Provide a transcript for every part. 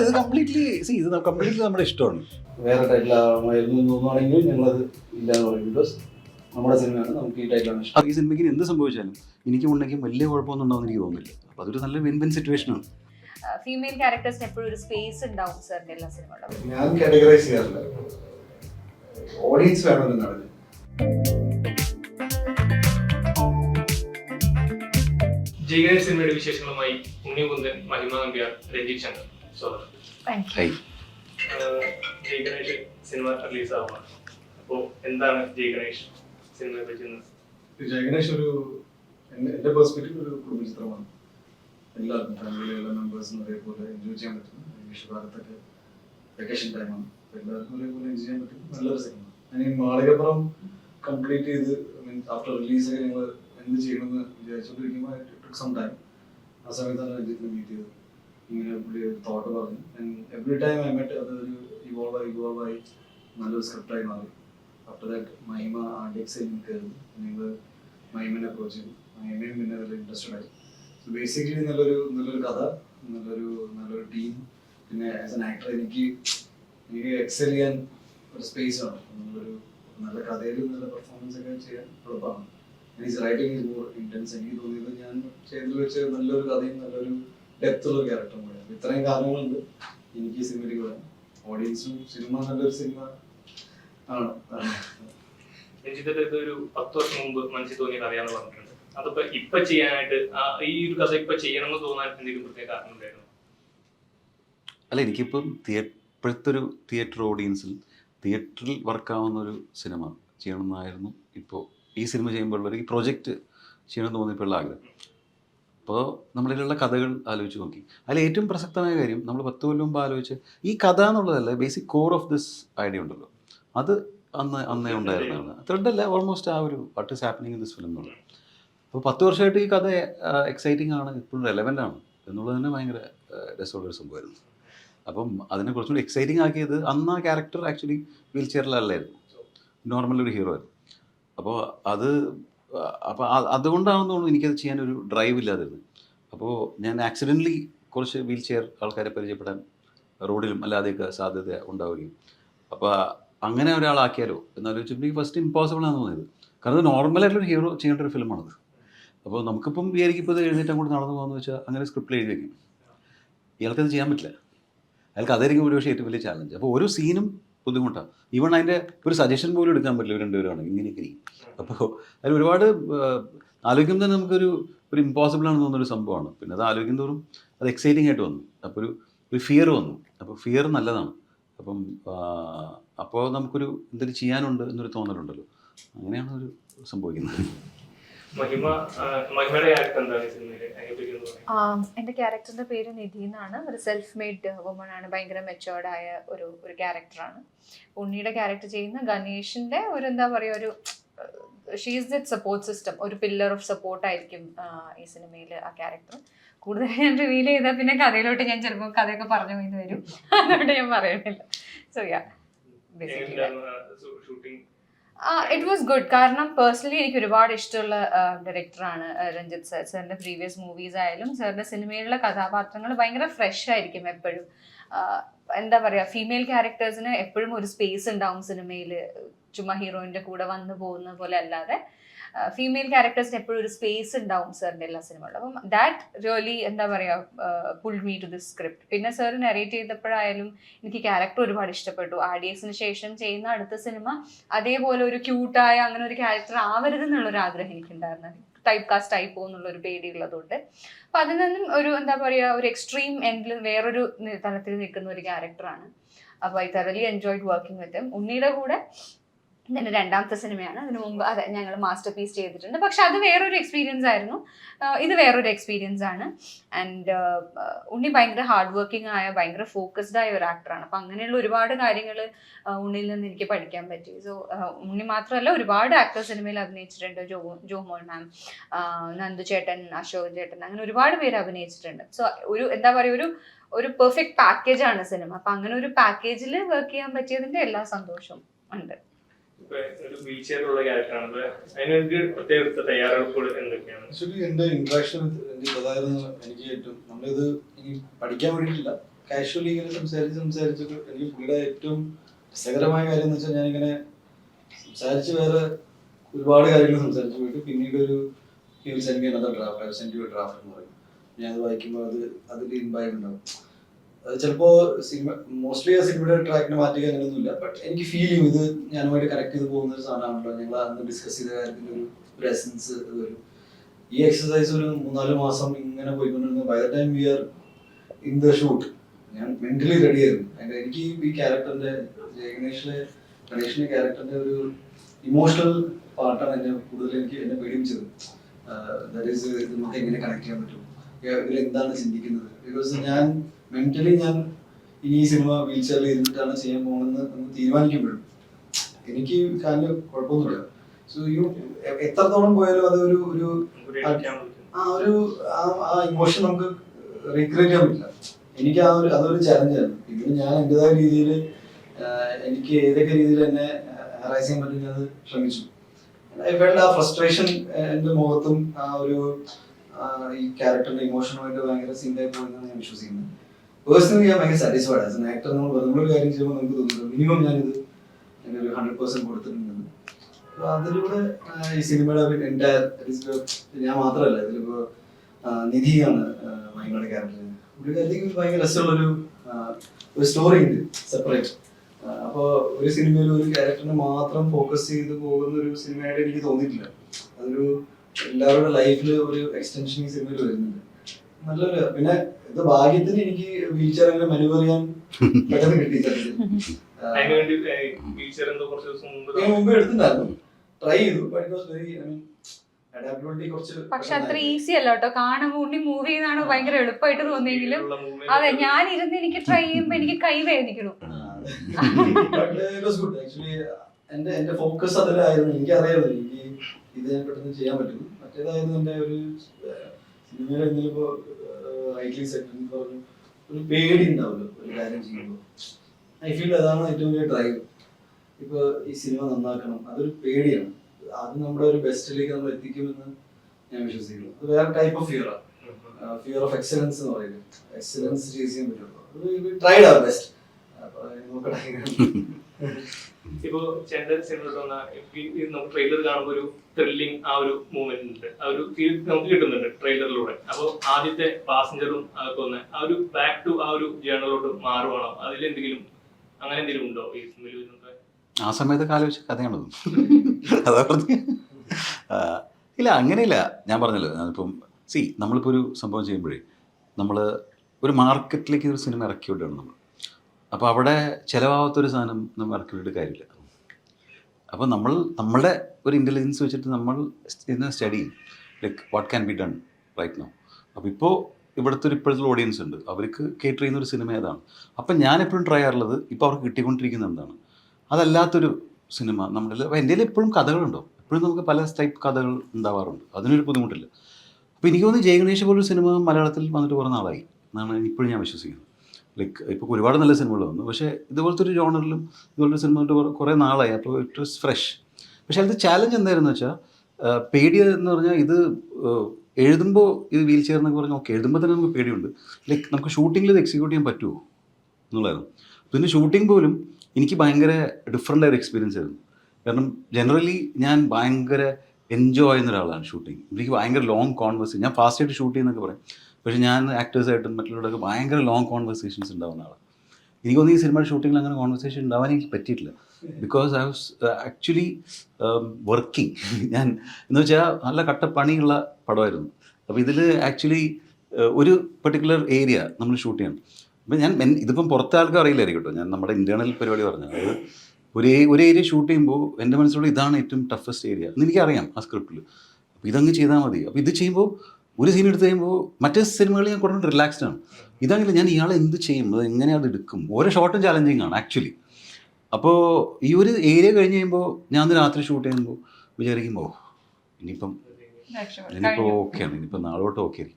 ഇത് completely C ഇത് completely നമ്മുടെ ഇഷ്ടമാണ്. വേറെ ടൈറ്റിൽ ആയിരുന്നു തോന്നുവാണെങ്കിൽ ഞങ്ങളത് ഇല്ലാന്ന് പറയും. ബിക്കോസ് നമ്മുടെ സിനിമയാണ് നമുക്ക് ഈ ടൈറ്റിലാണ് ഇഷ്ടം. ഈ സിനിമയ്ക്ക് എന്ത് സംഭവിച്ചാലും എനിക്ക് ഉണ്ടെങ്കിൽ വലിയ കുഴപ്പമൊന്നും ഉണ്ടാവുമെന്ന് എനിക്ക് തോന്നുന്നില്ല. അപ്പോൾ അതൊരു നല്ല വിൻ വിൻ സിറ്റുവേഷനാണ് ഫീമെയിൽ ക്യാരക്ടേഴ്സിന് എപ്പോഴും ഒരു സ്പേസ് ഉണ്ടാവും സാറിന്റെ എല്ലാ സിനിമകളും ഞാൻ കാറ്റഗറൈസ് ചെയ്യാറില്ല. ഓഡിയൻസ് വേണമെന്നാണ് ജയഗണേഷ് സിനിമയുടെ വിശേഷങ്ങളുമായി ഉണ്ണിമുന്തൻ മഹിമ നമ്പ്യാർ രഞ്ജിത് ശങ്കർ. സ്വാഗതം. Thank hi Jayaganesh cinema release ആവുകയാണ് അപ്പോൾ എന്താണ് ജയഗണേഷ് സിനിമയെ പറ്റി ഒന്ന് ജയഗണേഷ് ഒരു എന്റെ പെർസ്പെക്റ്റീവ് ഒരു കുടുംബ ചിത്രമാണ് എല്ലാവർക്കും ഫാമിലിയിലെ എല്ലാ മെമ്പേഴ്സിനും ഒരേപോലെ എൻജോയ് ചെയ്യാൻ പറ്റും. വിഷുകാലത്തൊക്കെ വെക്കേഷൻ ടൈമാണ് എല്ലാവർക്കും ഒരേപോലെ എൻജോയ് ചെയ്യാൻ പറ്റും. നല്ലൊരു സിനിമ ഞാൻ ഈ മാളികപ്പുറം കംപ്ലീറ്റ് ചെയ്ത് മീൻ ആഫ്റ്റർ റിലീസൊക്കെ ഞങ്ങൾ എന്ത് ചെയ്യണമെന്ന് വിചാരിച്ചുകൊണ്ടിരിക്കുമ്പോൾ സം ടൈം ആ സമയത്താണ് രഞ്ജിത്തിനെ മീറ്റ് ചെയ്തത് ഇങ്ങനെ പുള്ളി ഒരു തോട്ട് പറഞ്ഞു. എവറി ടൈം ഐ മെറ്റ് അതൊരു ഇവോൾവ് ആയി ഇവോൾവ് ആയി നല്ലൊരു സ്ക്രിപ്റ്റായി മാറി. ആഫ്റ്റർ ദാറ്റ് മഹിമ ആർട്ടിക്സിൽ കയറി. ഞങ്ങൾ മഹിമനെ അപ്രോച്ച് ചെയ്തു. മഹിമയും പിന്നെ അതിൽ ഇൻട്രസ്റ്റഡ് ആയി. സോ ബേസിക്കലി നല്ലൊരു നല്ലൊരു കഥ നല്ലൊരു നല്ലൊരു ടീം പിന്നെ ആസ് എൻ ആക്ടർ എനിക്ക് എനിക്ക് എക്സൽ ചെയ്യാൻ ഒരു സ്പേസ് ആണ് നല്ലൊരു നല്ല കഥയിലും നല്ല പെർഫോമൻസ് ഒക്കെ ചെയ്യാൻ എളുപ്പമാണ്. Is writing is more intense എനിക്ക് തോന്നിയത് ഞാൻ ചെയ്തിൽ വെച്ച് നല്ലൊരു കഥയും നല്ലൊരു ഡെപ്ത് ഉള്ള ക്യാരക്ടറും കൂടെയാണ്. ഇത്രയും കാരണങ്ങളുണ്ട് എനിക്ക് ഈ സിനിമയിലേക്ക് വരാൻ. ഓഡിയൻസും സിനിമ നല്ലൊരു സിനിമ ആണ്. രഞ്ജിത്തിന്റെ ഇത് ഒരു പത്ത് വർഷം മുമ്പ് മനസ്സിൽ തോന്നിയ കഥയാന്ന് പറഞ്ഞിട്ടുണ്ട്. അതിപ്പോ ഇപ്പൊ ചെയ്യാനായിട്ട് ഈ ഒരു കഥ ഇപ്പൊ ചെയ്യണമെന്ന് തോന്നാൻ എന്തെങ്കിലും പ്രത്യേക കാരണം ഉണ്ടായിരുന്നു? അല്ല എനിക്കിപ്പം ഇപ്പോഴത്തെ ഒരു തിയേറ്റർ ഓഡിയൻസിൽ തിയേറ്ററിൽ വർക്കാവുന്ന ഒരു സിനിമ ചെയ്യണമെന്നായിരുന്നു ഇപ്പോൾ ഈ സിനിമ ചെയ്യുമ്പോഴുള്ള ഒരു പ്രൊജക്റ്റ് ചെയ്യണമെന്ന് തോന്നിയപ്പോഴുള്ള ആഗ്രഹം. അപ്പോൾ നമ്മളിലുള്ള കഥകൾ ആലോചിച്ച് നോക്കി. അതിൽ ഏറ്റവും പ്രസക്തമായ കാര്യം നമ്മൾ പത്ത് കൊല്ലം മുമ്പ് ആലോചിച്ച് ഈ കഥ എന്നുള്ളതല്ല basic core of this idea ഉണ്ടല്ലോ. അത് അന്ന് അന്നേ ഉണ്ടായിരുന്നതാണ് ത്രെഡല്ല ഓൾമോസ്റ്റ് ആ ഒരു what is happening in this film എന്നുള്ളത് അപ്പോൾ പത്ത് വർഷമായിട്ട് ഈ കഥ എക്സൈറ്റിംഗ് ആണ് ഇപ്പോഴും റെലവന്റ് ആണ് എന്നുള്ളത് തന്നെ ഭയങ്കര രസമുള്ള രസമുള്ളൊരു സംഭവമായിരുന്നു. അപ്പം അതിനെ കുറച്ചുകൂടി എക്സൈറ്റിംഗ് ആക്കിയത് അന്ന് ആ ക്യാരക്ടർ ആക്ച്വലി വീൽ ചെയറിലല്ലായിരുന്നു നോർമൽ ഒരു ഹീറോ ആയിരുന്നു. അപ്പോൾ അത് അപ്പോൾ അതുകൊണ്ടാണെന്ന് തോന്നുന്നു എനിക്കത് ചെയ്യാൻ ഒരു ഡ്രൈവ് ഇല്ലാതിരുന്നത്. അപ്പോൾ ഞാൻ ആക്സിഡന്റലി കുറച്ച് വീൽ ചെയർ ആൾക്കാരെ പരിചയപ്പെടാൻ റോഡിലും അല്ലാതെയൊക്കെ സാധ്യത ഉണ്ടാവുകയും. അപ്പോൾ അങ്ങനെ ഒരാളാക്കിയാലോ എന്നാലോചിച്ചപ്പോൾ എനിക്ക് ഫസ്റ്റ് ഇമ്പോസിബിൾ ആണെന്ന് തോന്നിയത്. കാരണം നോർമലായിട്ടുള്ളൊരു ഹീറോ ചെയ്യേണ്ട ഒരു ഫിലിമാണത് അപ്പോൾ നമുക്കിപ്പം വിചാരിക്കും ഇപ്പോൾ ഇത് എഴുന്നേറ്റ് അങ്ങോട്ട് നടന്നു പോകാമെന്ന് വെച്ചാൽ അങ്ങനെ സ്ക്രിപ്റ്റ് എഴുതി വയ്ക്കും ഇയാൾക്കത് ചെയ്യാൻ പറ്റില്ല. അയാൾക്ക് അതായിരിക്കും ഒരുപക്ഷേ ഏറ്റവും വലിയ ചാലഞ്ച് അപ്പോൾ ഓരോ സീനും ബുദ്ധിമുട്ടാണ് ഈവൺ അതിന്റെ ഒരു സജഷൻ പോലും എടുക്കാൻ പറ്റില്ല ഇവർ രണ്ടുപേരാണ്. ഇങ്ങനെയൊക്കെ അപ്പോൾ അതിൽ ഒരുപാട് ആലോചിക്കുമ്പോൾ തന്നെ നമുക്കൊരു ഒരു ഇമ്പോസിബിൾ ആണെന്ന് തോന്നുന്നൊരു സംഭവമാണ്. പിന്നെ അത് ആലോചിക്കും തോറും അത് എക്സൈറ്റിംഗ് ആയിട്ട് വന്നു. അപ്പോൾ ഒരു ഒരു ഫിയർ വന്നു. അപ്പോൾ ഫിയർ നല്ലതാണ്. അപ്പം അപ്പോൾ നമുക്കൊരു എന്തൊരു ചെയ്യാനുണ്ട് എന്നൊരു തോന്നലുണ്ടല്ലോ. അങ്ങനെയാണ് ഒരു സംഭവിക്കുന്നത്. മഹിമ മഹിമയുടെ എന്റെ ക്യാരക്ടറിന്റെ പേര് നിധി എന്നാണ്. ഒരു സെൽഫ് മെയ്ഡ് വുമൺ ആണ്. ഭയങ്കര മെച്ചുവേർഡ് ആയ ഒരു ഒരു ക്യാരക്ടറാണ് ഉണ്ണിയുടെ ക്യാരക്ടർ ചെയ്യുന്ന ഗണേഷിന്റെ ഒരു എന്താ പറയുക ഒരു ഷീസ് ദിറ്റ് സപ്പോർട്ട് സിസ്റ്റം ഒരു പില്ലർ ഓഫ് സപ്പോർട്ട് ആയിരിക്കും ഈ സിനിമയിൽ ആ ക്യാരക്ടർ കൂടുതൽ ഞാൻ റിവീൽ ചെയ്താൽ പിന്നെ കഥയിലോട്ട് ഞാൻ ചിലപ്പോൾ കഥയൊക്കെ പറഞ്ഞു പോയിന്ന് വരും. അതുകൊണ്ട് ഞാൻ പറയണില്ല. So yeah basically it was good കാരണം പേഴ്സണലി എനിക്ക് ഒരുപാട് ഇഷ്ടമുള്ള ഡയറക്ടറാണ് രഞ്ജിത്ത് സർ സാറിന്റെ പ്രീവിയസ് മൂവീസ് ആയാലും സാറിന്റെ സിനിമയിലുള്ള കഥാപാത്രങ്ങൾ ഭയങ്കര ഫ്രഷ് ആയിരിക്കും എപ്പോഴും. എന്താ പറയുക ഫീമെയിൽ ക്യാരക്ടേഴ്സിന് എപ്പോഴും ഒരു സ്പേസ് ഉണ്ടാവും സിനിമയിൽ ചുമ്മാ ഹീറോയിന്റെ കൂടെ വന്നു പോകുന്ന പോലെ അല്ലാതെ ഫീമെയിൽ ക്യാരക്ടേഴ്സിന് എപ്പോഴും ഒരു സ്പേസ് ഉണ്ടാവും സാറിന്റെ എല്ലാ സിനിമകളിലും അപ്പം ദാറ്റ് റിയലി എന്താ പറയുക pull me to this script പിന്നെ സാർ നെറേറ്റ് ചെയ്തപ്പോഴായാലും എനിക്ക് ക്യാരക്ടർ ഒരുപാട് ഇഷ്ടപ്പെട്ടു. ആർ ഡി എക്സിന് ശേഷം ചെയ്യുന്ന അടുത്ത സിനിമ അതേപോലെ ഒരു ക്യൂട്ടായ അങ്ങനെ ഒരു ക്യാരക്ടർ ആവരുത് എന്നുള്ളൊരു ആഗ്രഹം എനിക്കുണ്ടായിരുന്നു ടൈപ്പ് കാസ്റ്റ് ആയി പോകുന്നുള്ള ഒരു പേടിയുള്ളതുകൊണ്ട്. അപ്പൊ അതിൽ നിന്നും ഒരു എന്താ പറയാ ഒരു എക്സ്ട്രീം എൻഡിൽ വേറൊരു തലത്തിൽ നിൽക്കുന്ന ഒരു ക്യാരക്ടറാണ് അപ്പൊ I thoroughly enjoyed working with ഉണ്ണിയുടെ കൂടെ ഇതിന്റെ രണ്ടാമത്തെ സിനിമയാണ്. അതിനു മുമ്പ് അതെ ഞങ്ങൾ മാസ്റ്റർ പീസ് ചെയ്തിട്ടുണ്ട്. പക്ഷെ അത് വേറൊരു എക്സ്പീരിയൻസ് ആയിരുന്നു. ഇത് വേറൊരു എക്സ്പീരിയൻസ് ആണ്. ആൻഡ് ഉണ്ണി ഭയങ്കര ഹാർഡ് വർക്കിംഗ് ആയ ഭയങ്കര ഫോക്കസ്ഡ് ആയ ഒരു ആക്ടറാണ് അപ്പം അങ്ങനെയുള്ള ഒരുപാട് കാര്യങ്ങൾ ഉണ്ണിയിൽ നിന്ന് എനിക്ക് പഠിക്കാൻ പറ്റി. സോ ഉണ്ണി മാത്രമല്ല ഒരുപാട് ആക്ടർ സിനിമയിൽ അഭിനയിച്ചിട്ടുണ്ട്. ജോ ജോമോൾ മാം നന്ദു ചേട്ടൻ അശോക് ചേട്ടൻ അങ്ങനെ ഒരുപാട് പേര് അഭിനയിച്ചിട്ടുണ്ട്. സോ ഒരു എന്താ പറയുക ഒരു ഒരു പെർഫെക്റ്റ് പാക്കേജാണ് സിനിമ. അപ്പം അങ്ങനെ ഒരു പാക്കേജിൽ വർക്ക് ചെയ്യാൻ പറ്റിയതിന്റെ എല്ലാ സന്തോഷവും ഉണ്ട്. വീൽ ചെയറിലുള്ള ക്യാരക്ടറാണ് അപ്പൊ എനിക്ക് പ്രത്യേക തയ്യാറെടുപ്പുകൾ എന്തൊക്കെയാണ്? ആക്ച്വലി എന്റെ ഇൻട്രാക്ഷൻ എന്റെ എനിക്ക് ഏറ്റവും നമ്മളിത് ഇനി പഠിക്കാൻ വേണ്ടിയിട്ടില്ല. കാഷ്വലി ഇങ്ങനെ സംസാരിച്ച് സംസാരിച്ച് എനിക്ക് പുള്ളിയുടെ ഏറ്റവും രസകരമായ കാര്യം എന്ന് വെച്ചാൽ ഞാനിങ്ങനെ സംസാരിച്ച് വേറെ ഒരുപാട് കാര്യങ്ങൾ സംസാരിച്ച് പോയിട്ട് പിന്നീട് ഒരു he'll send me draft send draft എന്ന് പറയും. ഞാൻ അത് വായിക്കുമ്പോൾ അത് അതിൽ ഇൻബൈവ് ഉണ്ടാവും. അത് ചിലപ്പോൾ സിനിമ മോസ്റ്റ്ലി ആ സിനിമയുടെ ട്രാക്കിനെ മാറ്റുക അങ്ങനെയൊന്നുമില്ല ബട്ട് എനിക്ക് ഫീൽ ചെയ്യും ഇത് ഞാനുമായിട്ട് കണക്ട് ചെയ്ത് പോകുന്ന ഒരു സാധനമാണല്ലോ. ഞങ്ങൾ അന്ന് ഡിസ്കസ് ചെയ്ത കാര്യത്തിന്റെ ഒരു ഒരു വരും. ഈ എക്സസൈസ് ഒരു മൂന്നാൽ മാസം ഇങ്ങനെ പോയിക്കൊണ്ടിരുന്നു. By the time we are in the shoot ഞാൻ മെന്റലി റെഡി ആയിരുന്നു. എനിക്ക് ഈ ക്യാരക്ടറിന്റെ ജയഗണേഷിലെ ഗണേഷിന്റെ ക്യാരക്ടറിന്റെ ഒരു ഇമോഷണൽ പാർട്ടാണ് എന്നെ കൂടുതൽ എനിക്ക് എന്നെ പേടിപ്പിച്ചത്. ദാറ്റ് ഈസ് നമുക്ക് എങ്ങനെ കണക്ട് ചെയ്യാൻ പറ്റും? ഇവർ എന്താണ് ചിന്തിക്കുന്നത്? ബിക്കോസ് ഞാൻ മെന്റലി ഞാൻ ഇനി ഈ സിനിമ വീൽ ചെയറിൽ ഇരുന്നിട്ടാണ് ചെയ്യാൻ പോകണമെന്ന് എന്ന് തീരുമാനിക്കുമ്പോഴും. എനിക്ക് കാലിന് കുഴപ്പമൊന്നുമില്ല. സോ യു എത്രത്തോളം പോയാലും അത് ഒരു ഒരു ആ ഒരു ആ- ഇമോഷൻ നമുക്ക് റീക്രിയേറ്റ് ചെയ്യാൻ പറ്റില്ല. എനിക്ക് ആ ഒരു അതൊരു ചലഞ്ചായിരുന്നു ഇതിന് ഞാൻ എന്റെതായ രീതിയിൽ എനിക്ക് ഏതൊക്കെ രീതിയിൽ എന്നെ ഹറാസ് ചെയ്യാൻ പറ്റും ഞാൻ അത് ശ്രമിച്ചു ഐ ഫെൽഡ് ആ ഫ്രസ്ട്രേഷൻ എന്റെ മുഖത്തും ആ ഒരു ഈ ക്യാരക്ടറിന്റെ ഇമോഷനുമായിട്ട് ഭയങ്കര സിങ്കായി പോയെന്നാണ് ഞാൻ വിശ്വസിക്കുന്നത്. പേഴ്സണലി ഞാൻ ഭയങ്കര സാറ്റിസ്ഫൈഡ് ആസ് ആക്ടർ നമ്മൾ നമ്മളൊരു കാര്യം ചെയ്യുമ്പോൾ നമുക്ക് തോന്നുന്നു മിനിമം ഞാനിത് എന്റെ ഒരു ഹൺഡ്രഡ് പെർസെന്റ് കൊടുത്തിട്ടുണ്ട്. അപ്പൊ അതിലൂടെ ഈ സിനിമയുടെ എന്റയർ ഞാൻ മാത്രമല്ല ഇതിലിപ്പോ ആ, നിധിയാണ് മഹിമയുടെ ക്യാരക്ടർ പുള്ളിക്കാരത്തേക്ക് ഭയങ്കര രസമുള്ളൊരു ഒരു സ്റ്റോറി ഉണ്ട് സെപ്പറേറ്റ് അപ്പോൾ ഒരു സിനിമയിൽ ഒരു ക്യാരക്ടറിനെ മാത്രം ഫോക്കസ് ചെയ്ത് പോകുന്ന ഒരു സിനിമയായിട്ട് എനിക്ക് തോന്നിയിട്ടില്ല. അതൊരു എല്ലാവരുടെ ലൈഫിൽ ഒരു എക്സ്റ്റൻഷൻ ഈ സിനിമയിൽ വരുന്നുണ്ട്. നല്ലൊരു പിന്നെ ഇത് ഭാഗ്യത്തിന് എനിക്ക് വീൽ ചെയർ അങ്ങനെ മനുവർ ചെയ്യാൻ പെട്ടെന്ന് കിട്ടി മുമ്പ് എടുത്തിട്ടുണ്ടായിരുന്നു. ട്രൈ ചെയ്തു but it was very I mean adaptability കുറച്ച് പക്ഷെ അത്ര ഈസി അല്ല കേട്ടോ. കാണുമ്പോൾ ഉണ്ണി മൂവ് ചെയ്യുന്നതാണ് ഭയങ്കര എളുപ്പമായിട്ട് തോന്നിയെങ്കിലും അതെ ഞാൻ ഇരുന്ന് എനിക്ക് ട്രൈ ചെയ്യുമ്പോ എനിക്ക് കൈ വേദനിക്കണം. But it was good actually എന്റെ എന്റെ ഫോക്കസ് അതിലായിരുന്നു. എനിക്ക് അറിയാമല്ലോ എനിക്ക് ഇത് ഞാൻ പെട്ടെന്ന് ചെയ്യാൻ പറ്റും. മറ്റേതായിരുന്നു എന്റെ ഒരു സിനിമയിൽ എന്തെങ്കിലും ഇപ്പോ റൈറ്റ്ലി സെറ്റ് എന്ന് പറഞ്ഞു. ഒരു പേടി ഉണ്ടാവുമല്ലോ ഒരു കാര്യം ചെയ്യുമ്പോൾ ഐ ഫീൽ അതാണ് ഏറ്റവും വലിയ ഡ്രൈവ് ഇപ്പോൾ ഈ സിനിമ നന്നാക്കണം അതൊരു പേടിയാണ്. അത് നമ്മുടെ ഒരു ബെസ്റ്റിലേക്ക് നമ്മൾ എത്തിക്കുമെന്ന് ഞാൻ വിശ്വസിക്കുന്നു. അത് വേറെ ടൈപ്പ് ഓഫ് ഫിയറാണ് ഫിയർ ഓഫ് എക്സലൻസ് എന്ന് പറയുന്നത്. എക്സലൻസ് ചെയ്യാൻ പറ്റുള്ളൂ. ട്രൈഡ് ആർ ബെസ്റ്റ് നോക്കട്ടെ. ഇപ്പോ ചെണ്ട സിനിമ നമുക്ക് ട്രെയിലർ കാണുമ്പോൾ ഒരു ത്രില്ലിംഗ് ആ ഒരു മൂവ്മെന്റ് ഉണ്ട്. ആ ഒരു ഫീൽ നമുക്ക് കിട്ടുന്നുണ്ട് ട്രെയിലറിലൂടെ അപ്പോൾ ആദ്യത്തെ പാസഞ്ചറും അതൊക്കെ ഒന്ന് ആ ഒരു ബാക്ക് ടു ആ ഒരു ജേണലോട്ട് മാറുവാണോ? അതിൽ എന്തെങ്കിലും അങ്ങനെ എന്തെങ്കിലും ഉണ്ടോ ഈ സിനിമയിൽ ആ സമയത്ത് ആലോചിച്ച കഥയാണത്. അതാ പറഞ്ഞ ഇല്ല അങ്ങനെയില്ല. ഞാൻ പറഞ്ഞല്ലോ ഞാനിപ്പം സി നമ്മളിപ്പോൾ ഒരു സംഭവം ചെയ്യുമ്പോഴേ നമ്മൾ ഒരു മാർക്കറ്റിലേക്ക് ഒരു സിനിമ ഇറക്കി വിടുകയാണ് നമ്മൾ അപ്പോൾ അവിടെ ചിലവാകാത്തൊരു സാധനം നമ്മൾ ഇറക്കിയിട്ട് കാര്യമില്ല. അപ്പോൾ നമ്മൾ നമ്മളുടെ ഒരു ഇന്റലിജൻസ് വെച്ചിട്ട് നമ്മൾ ഇതിനെ study like what can be done right no അപ്പോൾ ഇപ്പോൾ ഇവിടുത്തെ ഒരു ഇപ്പോഴത്തെ ഓഡിയൻസ് ഉണ്ട്. അവർക്ക് കേറ്റർ ചെയ്യുന്ന ഒരു സിനിമ ഏതാണ്? അപ്പം ഞാൻ എപ്പോഴും ട്രൈ ചെയ്യാറുള്ളത് ഇപ്പോൾ അവർക്ക് കിട്ടിക്കൊണ്ടിരിക്കുന്ന എന്താണ്? അതല്ലാത്തൊരു സിനിമ നമ്മുടെ എന്റെ എപ്പോഴും കഥകളുണ്ടോ? എപ്പോഴും നമുക്ക് പല ടൈപ്പ് കഥകൾ ഉണ്ടാവാറുണ്ട്. അതിനൊരു ബുദ്ധിമുട്ടില്ല. അപ്പോൾ എനിക്ക് തോന്നുന്നു ജയഗണേഷ് പോലൊരു സിനിമ മലയാളത്തിൽ വന്നിട്ട് കുറേ നാളായി. എന്നാണ് ഇപ്പോഴും ഞാൻ വിശ്വസിക്കുന്നത്. ലൈക്ക് ഇപ്പോൾ ഒരുപാട് നല്ല സിനിമകൾ വന്നു. പക്ഷേ ഇതുപോലത്തെ ഒരു ജോണറിലും ഇതുപോലത്തെ സിനിമ കുറേ- നാളായി. അപ്പോൾ ഇറ്റ് വാസ് ഫ്രഷ് പക്ഷേ അതിന്റെ ചാലഞ്ച് എന്തായിരുന്നു വെച്ചാൽ പേടി എന്ന് പറഞ്ഞാൽ ഇത് എഴുതുമ്പോൾ ഇത് വീൽ ചെയർ എന്നൊക്കെ പറഞ്ഞാൽ ഓക്കെ എഴുതുമ്പോൾ തന്നെ നമുക്ക് പേടിയുണ്ട്. ലൈക്ക് നമുക്ക് ഷൂട്ടിങ്ങിൽ ഇത് എക്സിക്യൂട്ട് ചെയ്യാൻ പറ്റുമോ എന്നുള്ളതായിരുന്നു പിന്നെ ഷൂട്ടിംഗ് പോലും എനിക്ക് ഭയങ്കര ഡിഫറെന്റ് ആയൊരു എക്സ്പീരിയൻസ് ആയിരുന്നു. കാരണം ജനറലി ഞാൻ ഭയങ്കര എൻജോയ് ചെയ്യുന്ന ഒരാളാണ് ഷൂട്ടിംഗ് എനിക്ക് ഭയങ്കര ലോങ് കോൺവേഴ്സ് ഞാൻ ഫാസ്റ്റായിട്ട് ഷൂട്ട് ചെയ്യുന്നൊക്കെ പറയും. പക്ഷേ ഞാൻ ആക്ടേഴ്സായിട്ടും മറ്റുള്ളവരൊക്കെ ഭയങ്കര ലോങ് കോൺവെർസേഷൻസ് ഉണ്ടാവുന്ന ആളാണ് എനിക്ക് തോന്നുന്നു ഈ സിനിമയുടെ ഷൂട്ടിങ്ങിൽ അങ്ങനെ കോൺവെർസേഷൻ ഉണ്ടാവാൻ എനിക്ക് പറ്റിയിട്ടില്ല. Because I was actually working ഞാൻ എന്ന് വെച്ചാൽ നല്ല കട്ട പണിയുള്ള പടമായിരുന്നു അപ്പോൾ ഇതിൽ ആക്ച്വലി ഒരു പെർട്ടിക്കുലർ ഏരിയ നമ്മൾ ഷൂട്ട് ചെയ്യണം. അപ്പം ഞാൻ ഇതിപ്പം പുറത്തെ ആൾക്കാർ അറിയില്ലായിരിക്കും കേട്ടോ. ഞാൻ നമ്മുടെ ഇന്റേർണൽ പരിപാടി പറഞ്ഞു അതായത് ഒരു ഒരു ഏരിയ ഷൂട്ട് ചെയ്യുമ്പോൾ എന്റെ മനസ്സിലുള്ള ഇതാണ് ഏറ്റവും ടഫസ്റ്റ് ഏരിയ എന്ന് എനിക്കറിയാം ആ സ്ക്രിപ്റ്റിൽ അപ്പോൾ ഇതങ്ങ് ചെയ്താൽ മതി. അപ്പോൾ ഇത് ചെയ്യുമ്പോൾ ഒരു സീൻ എടുത്ത് കഴിയുമ്പോൾ മറ്റേ സിനിമകളിൽ ഞാൻ കുറേ റിലാക്സ്ഡ് ആണ്. ഇതാണെങ്കിൽ ഞാൻ ഇയാളെ എന്ത് ചെയ്യും? അത് എങ്ങനെ അത് എടുക്കും? ഓരോ ഷോർട്ടും ചാലഞ്ചിങ് ആണ് ആക്ച്വലി അപ്പോൾ ഈ ഒരു ഏരിയ കഴിഞ്ഞ് കഴിയുമ്പോൾ ഞാൻ അന്ന് രാത്രി ഷൂട്ട് ചെയ്യുമ്പോൾ വിചാരിക്കുമ്പോൾ ഇനിയിപ്പം ഇനിയിപ്പോൾ ഓക്കെയാണ് ഇനിയിപ്പോൾ നാളോട്ട് ഓക്കെ ആയിരിക്കും.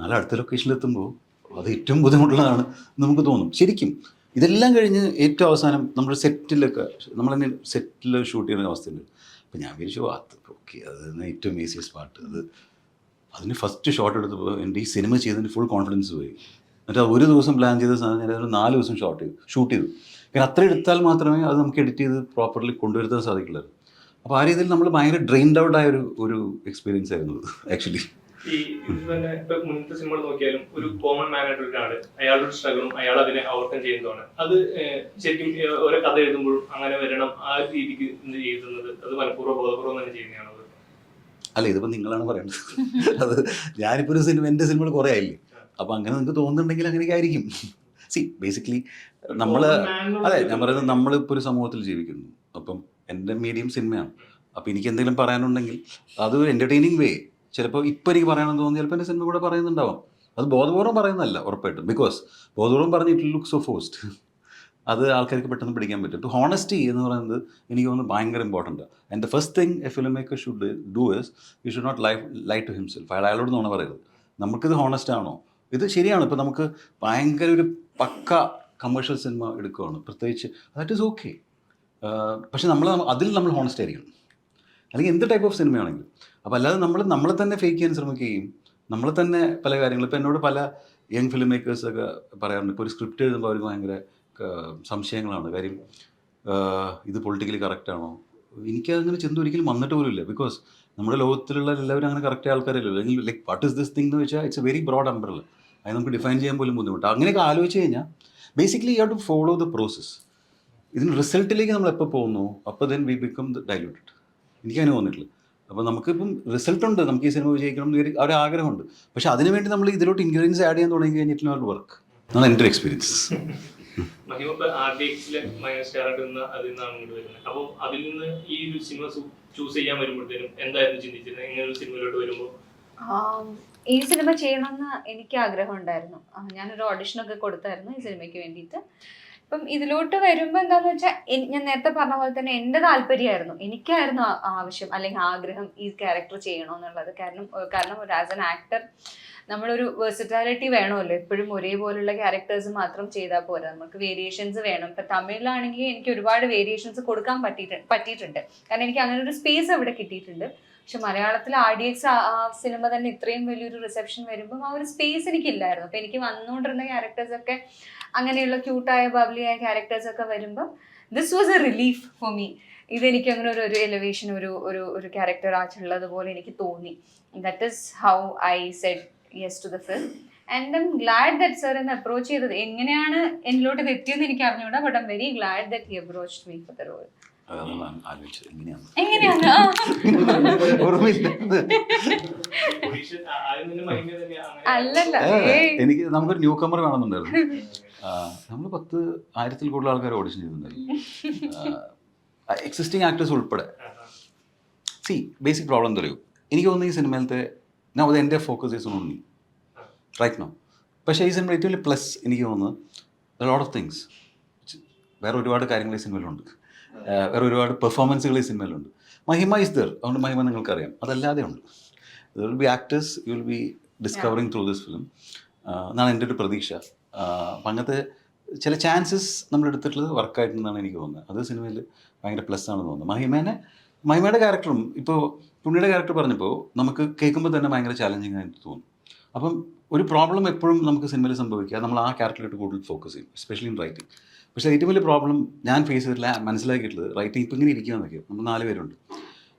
നാളെ അടുത്ത ലൊക്കേഷനിൽ എത്തുമ്പോൾ അത് ഏറ്റവും ബുദ്ധിമുട്ടുള്ളതാണ് നമുക്ക് തോന്നും. ശരിക്കും ഇതെല്ലാം കഴിഞ്ഞ് ഏറ്റവും അവസാനം നമ്മുടെ സെറ്റിലൊക്കെ നമ്മൾ തന്നെ സെറ്റിൽ ഷൂട്ട് ചെയ്യുന്ന അവസ്ഥയുണ്ട്. അപ്പം ഞാൻ വിചാരിച്ചു "ഓ, അത് ഓക്കെ അത് ഏറ്റവും ഈസിയസ്റ്റ് പാട്ട് അത് അതിന് ഫസ്റ്റ് ഷോട്ട് എടുത്തപ്പോൾ എന്റെ ഈ സിനിമ ചെയ്തതിന് ഫുൾ കോൺഫിഡൻസ് പോയി. എന്നിട്ട് ഒരു ദിവസം പ്ലാൻ ചെയ്ത സാധനം ഞാൻ ഒരു നാല് ദിവസം ഷോട്ട് ചെയ്തു. ഷൂട്ട് ചെയ്തു. കാരണം അത്ര എടുത്താൽ മാത്രമേ അത് നമുക്ക് എഡിറ്റ് ചെയ്ത് പ്രോപ്പർലി കൊണ്ടുവരുത്താൻ സാധിക്കുള്ളൂ. അപ്പോൾ ആ രീതിയിൽ നമ്മൾ ഭയങ്കര ഡ്രെയിൻഡ് ഔട്ട് ആയ ഒരു ഒരു എക്സ്പീരിയൻസ് ആയിരുന്നു ആക്ച്വലി ഈ നോക്കിയാലും ഒരു കോമൺ അയാളുടെ സ്ട്രഗിളും അയാൾ അതിനെ ഓവർകം ചെയ്യുന്നതാണ്. അത് ശരിക്കും ഓരോ കഥ അങ്ങനെ വരണം ആ അത് ചെയ്യുന്നതാണ്? അല്ല ഇതിപ്പോ നിങ്ങളാണ് പറയേണ്ടത് അത് ഞാനിപ്പോൾ ഒരു സിനിമ എന്റെ സിനിമകൾ കുറേ ആയില്ലേ? അപ്പോൾ അങ്ങനെ നിങ്ങൾക്ക് തോന്നുന്നുണ്ടെങ്കിൽ അങ്ങനെയൊക്കെ ആയിരിക്കും. സി ബേസിക്കലി നമ്മൾ അതെ ഞാൻ പറയുന്നത് നമ്മളിപ്പോൾ ഒരു സമൂഹത്തിൽ ജീവിക്കുന്നു. അപ്പം എന്റെ മീഡിയം സിനിമയാണ് അപ്പോൾ എനിക്ക് എന്തെങ്കിലും പറയാനുണ്ടെങ്കിൽ അത് ഒരു എന്റർടൈനിങ് വേ ചിലപ്പോൾ ഇപ്പോൾ എനിക്ക് പറയണമെന്ന് തോന്നി ചിലപ്പോൾ എന്റെ സിനിമ കൂടെ പറയുന്നുണ്ടാവാം. അത് ബോധപൂർവം പറയുന്നതല്ല ഉറപ്പായിട്ടും. ബിക്കോസ് ബോധപൂർവം പറഞ്ഞ് ഇറ്റ് ലുക്ക് സോ ഫോസ്റ്റ് അത് ആൾക്കാർക്ക് പെട്ടെന്ന് പിടിക്കാൻ പറ്റും. ഇപ്പോൾ ഹോണസ്റ്റി എന്ന് പറയുന്നത് എനിക്ക് തോന്നുന്നു ഭയങ്കര important and the first thing a film maker should do is you should not life lie to himself അയാൾ അയാളോട് നോണ പറയരുത്. നമുക്കിത് ഹോണസ്റ്റ് ആണോ? ഇത് ശരിയാണ്. ഇപ്പോൾ നമുക്ക് ഭയങ്കര ഒരു പക്ക കമേഴ്ഷ്യൽ സിനിമ എടുക്കുകയാണ് പ്രത്യേകിച്ച് ദാറ്റ് ഈസ് ഓക്കെ പക്ഷേ നമ്മൾ അതിൽ നമ്മൾ ഹോണസ്റ്റ് ആയിരിക്കണം. അല്ലെങ്കിൽ എന്ത് ടൈപ്പ് ഓഫ് സിനിമയാണെങ്കിലും അപ്പോൾ അല്ലാതെ നമ്മൾ നമ്മളെ തന്നെ ഫേക്ക് ചെയ്യാൻ ശ്രമിക്കുകയും നമ്മളെ തന്നെ പല കാര്യങ്ങളും ഇപ്പോൾ എന്നോട് പല യങ് ഫിലിം മേക്കേഴ്സൊക്കെ പറയാറുണ്ട്. ഇപ്പോൾ ഒരു സ്ക്രിപ്റ്റ് എഴുതുമ്പോൾ അവർക്ക് ഭയങ്കര സംശയങ്ങളാണ്. കാര്യം ഇത് പൊളിറ്റിക്കലി കറക്റ്റാണോ എനിക്കതങ്ങനെ ചിന്ത ഒരിക്കലും വന്നിട്ട് ഇല്ല. ബിക്കോസ് നമ്മുടെ ലോകത്തിലുള്ള എല്ലാവരും അങ്ങനെ കറക്റ്റ് ആൾക്കാരല്ലോ അല്ലെങ്കിൽ like what is this thing എന്ന് വെച്ചാൽ it's a very broad umbrella അത് നമുക്ക് ഡിഫൈൻ ചെയ്യാൻ പോലും ബുദ്ധിമുട്ട്. അങ്ങനെയൊക്കെ ആലോചിച്ച് കഴിഞ്ഞാൽ basically you have to follow the process ഇതിന് റിസൾട്ടിലേക്ക് നമ്മൾ എപ്പോൾ പോകുന്നു? അപ്പോൾ ദെൻ വി ബിക്കം ഡൈലൂട്ടഡ് എനിക്കങ്ങനെ തോന്നിയിട്ടില്ല. അപ്പോൾ നമുക്കിപ്പം റിസൾട്ടുണ്ട് നമുക്ക് ഈ സിനിമ വിജയിക്കണം എന്ന് ഒരു ആഗ്രഹമുണ്ട്. പക്ഷേ അതിനുവേണ്ടി നമ്മൾ ഇതിലോട്ട് ഇൻഗ്രീഡിയൻസ് ആഡ് ചെയ്യാൻ തുടങ്ങി കഴിഞ്ഞിട്ടുള്ള വർക്ക് അതാണ് എന്റെ ഒരു എക്സ്പീരിയൻസ് ആർ ഡി നിന്ന് വരുന്നത്. അപ്പോൾ ഈ ഒരു സിനിമ ചൂസ് ചെയ്യാൻ ഈ സിനിമ ചെയ്യണമെന്ന് എനിക്ക് ആഗ്രഹം ഉണ്ടായിരുന്നു. ഞാനൊരു ഓഡിഷൻ ഒക്കെ കൊടുത്തായിരുന്നു ഈ സിനിമയ്ക്ക് വേണ്ടിയിട്ട്. ഇപ്പം ഇതിലോട്ട് വരുമ്പോൾ എന്താന്ന് വെച്ചാൽ ഞാൻ നേരത്തെ പറഞ്ഞ പോലെ തന്നെ എന്റെ താല്പര്യമായിരുന്നു. എനിക്കായിരുന്നു ആവശ്യം അല്ലെങ്കിൽ ആഗ്രഹം ഈ ക്യാരക്ടർ ചെയ്യണമെന്നുള്ളത് കാരണം കാരണം ഒരു ആസ് എൻ ആക്ടർ നമ്മളൊരു വേഴ്സറ്റാലിറ്റി വേണമല്ലോ. എപ്പോഴും ഒരേപോലുള്ള ക്യാരക്ടേഴ്സ് മാത്രം ചെയ്താൽ പോരാ. നമുക്ക് വേരിയേഷൻസ് വേണം. ഇപ്പം തമിഴിലാണെങ്കിൽ എനിക്ക് ഒരുപാട് വേരിയേഷൻസ് കൊടുക്കാൻ പറ്റിയിട്ട് പറ്റിയിട്ടുണ്ട്. കാരണം എനിക്ക് അങ്ങനെ ഒരു സ്പേസ് അവിടെ കിട്ടിയിട്ടുണ്ട്. പക്ഷെ മലയാളത്തിൽ ആർ ഡി എക്സ് ആ സിനിമ തന്നെ ഇത്രയും വലിയൊരു റിസപ്ഷൻ വരുമ്പോൾ ആ ഒരു സ്പേസ് എനിക്കില്ലായിരുന്നു. അപ്പൊ എനിക്ക് വന്നുകൊണ്ടിരുന്ന ക്യാരക്ടേഴ്സൊക്കെ അങ്ങനെയുള്ള ക്യൂട്ടായ ബബ്ലിയായ ക്യാരക്ടേഴ്സ് ഒക്കെ വരുമ്പോൾ this was a relief for me ഇതെനിക്ക് അങ്ങനെ ഒരു ഒരു എലിവേഷൻ ഒരു ഒരു ഒരു ക്യാരക്ടർ ആച്ചുള്ളത് പോലെ എനിക്ക് തോന്നി. That is how I said yes to the film and I'm glad that sir എന്ന് അപ്രോച്ച് ചെയ്തത്. എങ്ങനെയാണ് എന്നിലോട്ട് ഇത് എത്തിയെന്ന് എനിക്ക് അറിഞ്ഞുകൂടാ but I'm very glad that he approach me for the role എങ്ങനെയാണ്? അല്ലല്ല. എനിക്ക് നമുക്കൊരു ന്യൂ കമർ വേണമെന്നുണ്ടായിരുന്നു നമ്മൾ പത്ത് ആയിരത്തിൽ കൂടുതൽ ആൾക്കാർ ഓഡിഷൻ ചെയ്തിട്ടുണ്ടായിരുന്നു. എക്സിസ്റ്റിംഗ് ആക്ടേഴ്സ് ഉൾപ്പെടെ. സി ബേസിക് പ്രോബ്ലം തരൂ എനിക്ക് തോന്നുന്നു ഈ സിനിമയിലത്തെ ഞാൻ അത് എന്റെ focus is on me right no പക്ഷേ ഈ സിനിമ ഏറ്റവും വലിയ പ്ലസ് എനിക്ക് തോന്നുന്നത് ലോട്ട് ഓഫ് തിങ്സ് വേറെ ഒരുപാട് കാര്യങ്ങൾ ഈ സിനിമയിലുണ്ട്. വേറെ ഒരുപാട് പെർഫോമൻസുകൾ ഈ സിനിമയിലുണ്ട്. മഹിമ ഇസ് ദർ അതുകൊണ്ട് മഹിമ നിങ്ങൾക്കറിയാം. അതല്ലാതെ ഉണ്ട്. Will be actors you will be discovering through this film എന്നാണ് എന്റെ ഒരു പ്രതീക്ഷ. അപ്പം അങ്ങനത്തെ ചില ചാൻസസ് നമ്മൾ എടുത്തിട്ടുള്ളത് വർക്കായിട്ടുണ്ടെന്നാണ് എനിക്ക് തോന്നുന്നത്. അത് സിനിമയിൽ ഭയങ്കര പ്ലസ് ആണെന്ന് തോന്നുന്നത് മഹിമേനെ മഹിമയുടെ ക്യാരക്ടറും ഇപ്പോൾ പുണ്യയുടെ ക്യാരക്ടർ പറഞ്ഞപ്പോൾ നമുക്ക് കേൾക്കുമ്പോൾ തന്നെ ഭയങ്കര ചാലഞ്ചിങ് ആയിട്ട് തോന്നും. അപ്പം ഒരു പ്രോബ്ലം എപ്പോഴും നമുക്ക് സിനിമയിൽ സംഭവിക്കുക. നമ്മൾ ആ ക്യാരക്ടറിലോട്ട് കൂടുതൽ ഫോക്കസ് ചെയ്യും എസ്പെഷ്യലി ഇൻ റൈറ്റിംഗ് പക്ഷേ ഏറ്റവും വലിയ പ്രോബ്ലം ഞാൻ ഫേസ് ചെയ്തിട്ടില്ല മനസ്സിലാക്കിയിട്ടുള്ളത് റൈറ്റിംഗ് ഇപ്പം ഇങ്ങനെ ഇരിക്കുകയെന്നൊക്കെ നമ്മൾ നാല് പേരുണ്ട്.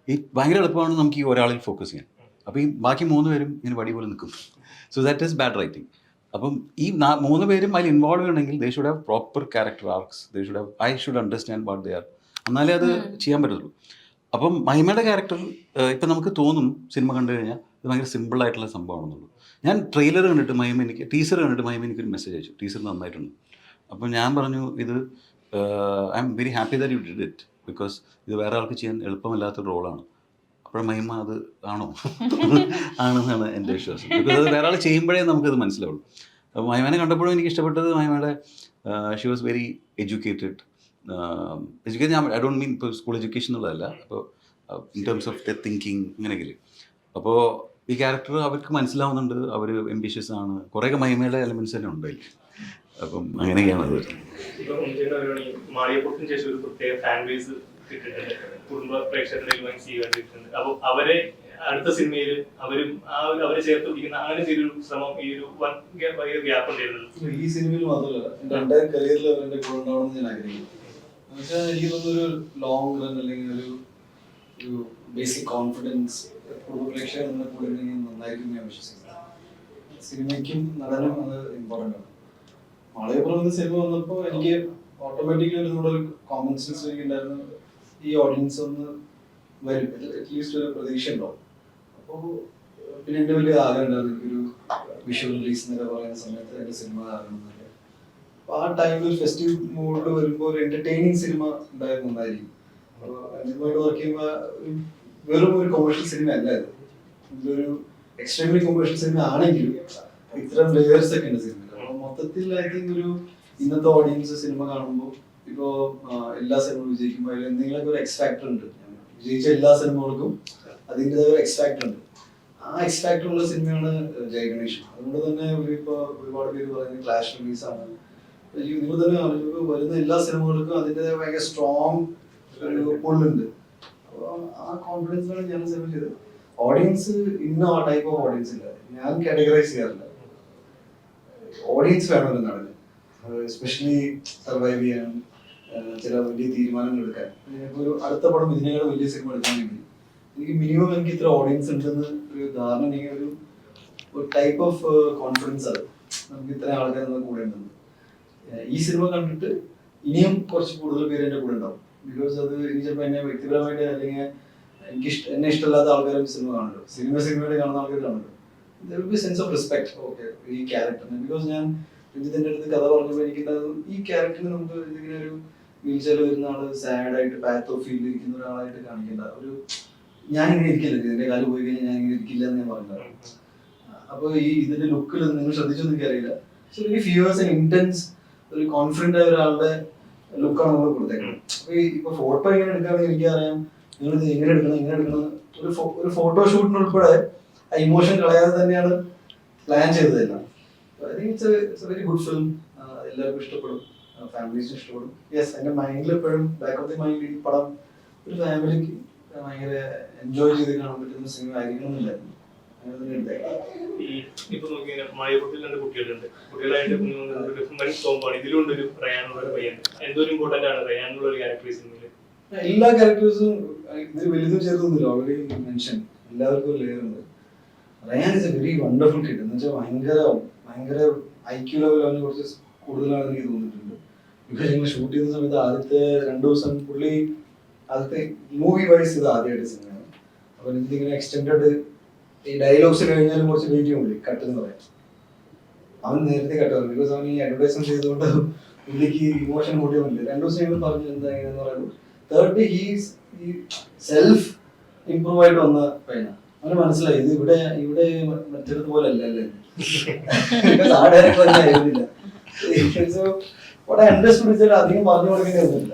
ഈ ഭയങ്കര എളുപ്പമാണ് നമുക്ക് ഈ ഒരാളിൽ ഫോക്കസ് ചെയ്യാൻ. അപ്പോൾ ഈ ബാക്കി മൂന്ന് പേരും ഇങ്ങനെ വടി പോലെ നിൽക്കും. So that is bad writing അപ്പം ഈ മൂന്ന് പേരും അതിൽ ഇൻവോൾവ് ചെയ്യണമെങ്കിൽ they should have proper character arcs they should have I should understand what they are എന്നാലേ അത് ചെയ്യാൻ പറ്റുള്ളൂ അപ്പം മഹിമയുടെ ക്യാരക്ടർ ഇപ്പം നമുക്ക് തോന്നും സിനിമ കണ്ടു കഴിഞ്ഞാൽ ഇത് ഭയങ്കര സിമ്പിൾ ആയിട്ടുള്ള സംഭവമാണെന്നുള്ളൂ. ഞാൻ ട്രെയിലർ കണ്ടിട്ട് മഹിമ എനിക്ക് ടീസർ കണ്ടിട്ട് മഹിമ എനിക്കൊരു മെസ്സേജ് അയച്ചു. ടീസർ നന്നായിട്ടുണ്ട്. അപ്പം ഞാൻ പറഞ്ഞു ഇത് I am very happy that you did it because ഇത് വേറെ ആൾക്ക് ചെയ്യാൻ എളുപ്പമല്ലാത്തൊരു റോളാണ് അപ്പോൾ മഹിമ അത് ആണോ? ആണെന്നാണ് എന്റെ വിശ്വാസം. ബിക്കോസ് അത് വേറെ ആൾ ചെയ്യുമ്പോഴേ നമുക്കത് മനസ്സിലാവുള്ളൂ. മഹിമനെ കണ്ടപ്പോഴും എനിക്ക് ഇഷ്ടപ്പെട്ടത് മഹിമയുടെ she was very educated education ഞാൻ ഐ ഡോണ്ട് മീൻ ഇപ്പോൾ സ്കൂൾ എഡ്യൂക്കേഷൻ എന്നുള്ളതല്ല. അപ്പോൾ in terms of the thinking അങ്ങനെയൊക്കെ അപ്പോൾ ഈ ക്യാരക്ടർ അവർക്ക് മനസ്സിലാവുന്നുണ്ട്. അവർ എംബിഷ്യസ് ആണ്. കുറേ മഹിമയുടെ എലമെന്റ്സ് തന്നെ ഉണ്ട് അപ്പം അങ്ങനെയൊക്കെയാണ് അത്. കുടുംബ ഭയങ്കര സ്വീകരിച്ചിട്ടുണ്ട് അപ്പൊ അവരെ അടുത്ത സിനിമയിൽ അവരും ആ ഒരു അവരെ ചേർത്ത് പിടിക്കുന്ന അങ്ങനെ ചെറിയൊരു ശ്രമം ഈ ഒരു വൺ ഗ്യാപ്പ് ഉണ്ടായിരുന്നു ഈ സിനിമയിൽ മാത്രമല്ല എന്റെ കരിയറിൽ അവരെ കൂടെ ഉണ്ടാവണമെന്ന് ഞാൻ ആഗ്രഹിക്കുന്നു. തോന്നുന്നു ഒരു ലോങ് റൺ അല്ലെങ്കിൽ ഒരു ഒരു ബേസിക് കോൺഫിഡൻസ് കുടുംബ പ്രേക്ഷകർ നമ്മുടെ കൂടെ നന്നായിരിക്കും ഞാൻ വിശ്വസിക്കുന്നു. സിനിമയ്ക്കും നടനും അത് ഇമ്പോർട്ടന്റ് ആണ്. മാളയപ്പുറം എന്ന സിനിമ വന്നപ്പോൾ എനിക്ക് ഓട്ടോമാറ്റിക്കലി നമ്മുടെ ഒരു കോമൺ സെൻസ് എനിക്ക് ഉണ്ടായിരുന്നു ഈ ഓഡിയൻസ് ഒന്ന് വരും. അറ്റ്ലീസ്റ്റ് ഒരു പ്രതീക്ഷ ഉണ്ടാവും. അപ്പോൾ പിന്നെ എന്റെ വലിയ ആഗ്രഹം ഉണ്ടായിരുന്നു. എനിക്കൊരു വിഷ്വൽ റിലീസ് എന്നൊക്കെ പറയുന്ന സമയത്ത് എന്റെ സിനിമ അപ്പോൾ ആ ടൈമിൽ ഫെസ്റ്റീവ് മൂഡിൽ വരുമ്പോൾ ഒരു എന്റർടൈനിങ് സിനിമ ഉണ്ടായിരുന്നു നന്നായിരിക്കും. വർക്ക് ചെയ്യുമ്പോൾ വെറും ഒരു കൊമേഴ്ഷ്യൽ സിനിമ അല്ല ഇത് ഇതൊരു എക്സ്ട്രീംലി കൊമേഴ്ഷ്യൽ സിനിമ ആണെങ്കിലും ഇത്തരം ലേയേഴ്സ് ഒക്കെ ഉണ്ട് സിനിമ അപ്പോൾ മൊത്തത്തിൽ ഐ തിങ്ക് ഒരു ഇന്നത്തെ ഓഡിയൻസ് സിനിമ കാണുമ്പോൾ ഇപ്പോൾ എല്ലാ സിനിമകളും വിജയിക്കുമ്പോൾ അതിൽ എന്തെങ്കിലുമൊക്കെ ഒരു എക്സ്ഫാക്ടർ ഉണ്ട്. വിജയിച്ച എല്ലാ സിനിമകൾക്കും അതിന്റെതായ ഒരു എക്സ്ഫാക്ടർ ഉണ്ട്. ആ എക്സ്ഫാക്ടർ ഉള്ള സിനിമയാണ് ജയഗണേഷ്. അതുകൊണ്ട് തന്നെ ഒരു ഇപ്പോൾ ഒരുപാട് പേര് പറയുന്നത് ക്ലാഷ് റിലീസാണ് നിങ്ങൾ തന്നെ വരുന്ന എല്ലാ സിനിമകൾക്കും അതിന്റെതായ ഭയങ്കര സ്ട്രോങ് ഒരു അപ്പോൾ ആ കോൺഫിഡൻസിലാണ് ഞാൻ സിനിമ ചെയ്തത്. ഓഡിയൻസ് ഇന്ന ടൈപ്പ് ഓഫ് ഓഡിയൻസ് ഇല്ല. ഞാൻ കാറ്റഗറൈസ് ചെയ്യാറില്ല. ഓഡിയൻസ് വേണം ഒരു നടന് എസ്പെഷ്യലി സർവൈവ് ചെയ്യാൻ ചില വലിയ തീരുമാനങ്ങൾ എടുക്കാൻ. ഒരു അടുത്ത പടം ഇതിനേക്കാൾ വലിയ സിനിമ എടുക്കാൻ വേണ്ടി. എനിക്ക് മിനിമം എനിക്ക് ഇത്ര ഓഡിയൻസ് ഉണ്ടെന്ന് ഒരു ധാരണ ഒരു ഒരു ടൈപ്പ് ഓഫ് കോൺഫിഡൻസ് അത്. നമുക്ക് ഇത്ര ആൾക്കാർ കൂടെ ഉണ്ടെന്ന്. ഈ സിനിമ കണ്ടിട്ട് ഇനിയും കുറച്ച് കൂടുതൽ പേര് എന്റെ കൂടെ ഉണ്ടാവും. ബിക്കോസ് അത് ഇനി ചിലപ്പോൾ എന്നെ വ്യക്തിപരമായിട്ട് അല്ലെങ്കിൽ എനിക്ക് ഇഷ്ട എന്നെ ഇഷ്ടമല്ലാത്ത ആൾക്കാരും സിനിമ കാണുമല്ലോ സിനിമ സിനിമയുടെ കാണുന്ന ആൾക്കാർ കാണുമല്ലോ there be sense of respect okay ഈ ക്യാരക്ടറിന് ബിക്കോസ് ഞാൻ രഞ്ജിത്തിന്റെ അടുത്ത് കഥ പറഞ്ഞപ്പോൾ എനിക്കുണ്ടാകും ഈ ക്യാരക്ടറിന് നമുക്ക് ഇതിങ്ങനെ ഒരു വീൽ ചെയറിൽ വരുന്ന ആൾ സാഡ് ആയിട്ട് പാത്ത് ഓഫ് ഫീൽ ഇരിക്കുന്ന ഒരാളായിട്ട് കാണിക്കേണ്ട ഒരു ഞാൻ ഇങ്ങനെ ഇരിക്കില്ല. ഇതിന്റെ കാൽ പോയി കഴിഞ്ഞാൽ ഞാൻ ഇങ്ങനെ ഇരിക്കില്ല എന്ന് ഞാൻ പറഞ്ഞിട്ടുണ്ടായിരുന്നു അപ്പൊ ഈ ഇതിന്റെ ലുക്കിൽ നിങ്ങൾ ശ്രദ്ധിച്ചൊന്നും എനിക്കറിയില്ല. പക്ഷെ വെരി ഫിയേഴ്സ് ആൻഡ് ഇന്റൻസ് ഒരു കോൺഫിഡന്റ് ആയ ഒരാളുടെ ലുക്കാണ് നമ്മൾ കൊടുത്തേക്കുന്നത് അപ്പൊ ഇപ്പൊ ഫോട്ടോ എങ്ങനെ എടുക്കുകയാണെങ്കിൽ എനിക്കറിയാം. നിങ്ങൾ ഇത് എങ്ങനെ എടുക്കണം എങ്ങനെ എടുക്കണം? ഒരു ഒരു ഫോട്ടോ ഷൂട്ടിന് ഉൾപ്പെടെ ആ ഇമോഷൻ കളയാതെ തന്നെയാണ് പ്ലാൻ ചെയ്തതെല്ലാം. ഇറ്റ്സ് വെരി ഗുഡ് ഫിലിം എല്ലാവർക്കും ഇഷ്ടപ്പെടും. ഫാമിലീസിന് ഇഷ്ടപ്പെടും. യെസ് എന്റെ മൈൻഡിൽ എപ്പോഴും ബാക്ക് ഓഫ് ദി മൈൻഡ് ഈ പടം ഒരു ഫാമിലിക്ക് ഭയങ്കര എൻജോയ് ചെയ്ത് കാണാൻ പറ്റുന്ന സിനിമ തന്നെ എടുത്തേക്കാം ഈ ഇപ്പൊ നോക്കി മാളികപ്പുറത്തിൽ രണ്ട് കുട്ടികളുണ്ട്. കുട്ടികളായിട്ട് ഡിഫറെന്റ് കോമ്പാണ് ഇതിലുണ്ട് ഒരു റയാനുള്ള ഒരു പയ്യൻ എന്തോരം ഇമ്പോർട്ടന്റ് ആണ് റയാനുള്ള ഒരു ക്യാരക്ടർ ഈ എല്ലാ ക്യാരക്ടേഴ്സും ഇതിൽ വലുതും ചെറുതൊന്നുമില്ല. ഓൾറെഡി മെൻഷൻ എല്ലാവർക്കും ഒരു ലെയർ ഉണ്ട്. Ryan is a very wonderful kid എന്ന് വെച്ചാൽ ഭയങ്കര ഭയങ്കര ഐക്യു ലെവൽ അവന് കുറച്ച് കൂടുതലാണെന്ന് എനിക്ക് തോന്നിയിട്ടുണ്ട്. ബിക്കോസ് ഞങ്ങൾ ഷൂട്ട് ചെയ്യുന്ന സമയത്ത് ആദ്യത്തെ രണ്ട് ദിവസം പുള്ളി ആദ്യത്തെ മൂവി വൈസ് ഇത് ആദ്യമായിട്ട് സിനിമയാണ് അപ്പോൾ ഇതിങ്ങനെ എക്സ്റ്റെൻഡഡ് ഈ ഡയലോഗ്സ് കഴിഞ്ഞാലും കുറച്ച് വീഡിയോ പുള്ളി കട്ട് എന്ന് പറയാം. അവൻ നേരത്തെ കട്ട് പറഞ്ഞു ബിക്കോസ് അവൻ ഈ അഡ്വർടൈസ്മെന്റ് ചെയ്തുകൊണ്ട് പുള്ളിക്ക് ഇമോഷൻ കൂട്ടിയൊന്നുമില്ല രണ്ടു ദിവസം കഴിയുമ്പോൾ പറഞ്ഞു എന്താ ഇങ്ങനെ പറയുമ്പോൾ തേർഡ് ഡേ ഹീസ് ഈ സെൽഫ് ഇമ്പ്രൂവ് ആയിട്ട് വന്ന പയ്യന. അവന് മനസ്സിലായി ഇത് ഇവിടെ ഇവിടെ മറ്റൊരു പോലെ അല്ല അല്ലേ? ആ ഡയറക്ടർ തന്നെ ആയിരുന്നില്ല. Is അധികം പറഞ്ഞു കൊടുക്കേണ്ടി വന്നില്ല.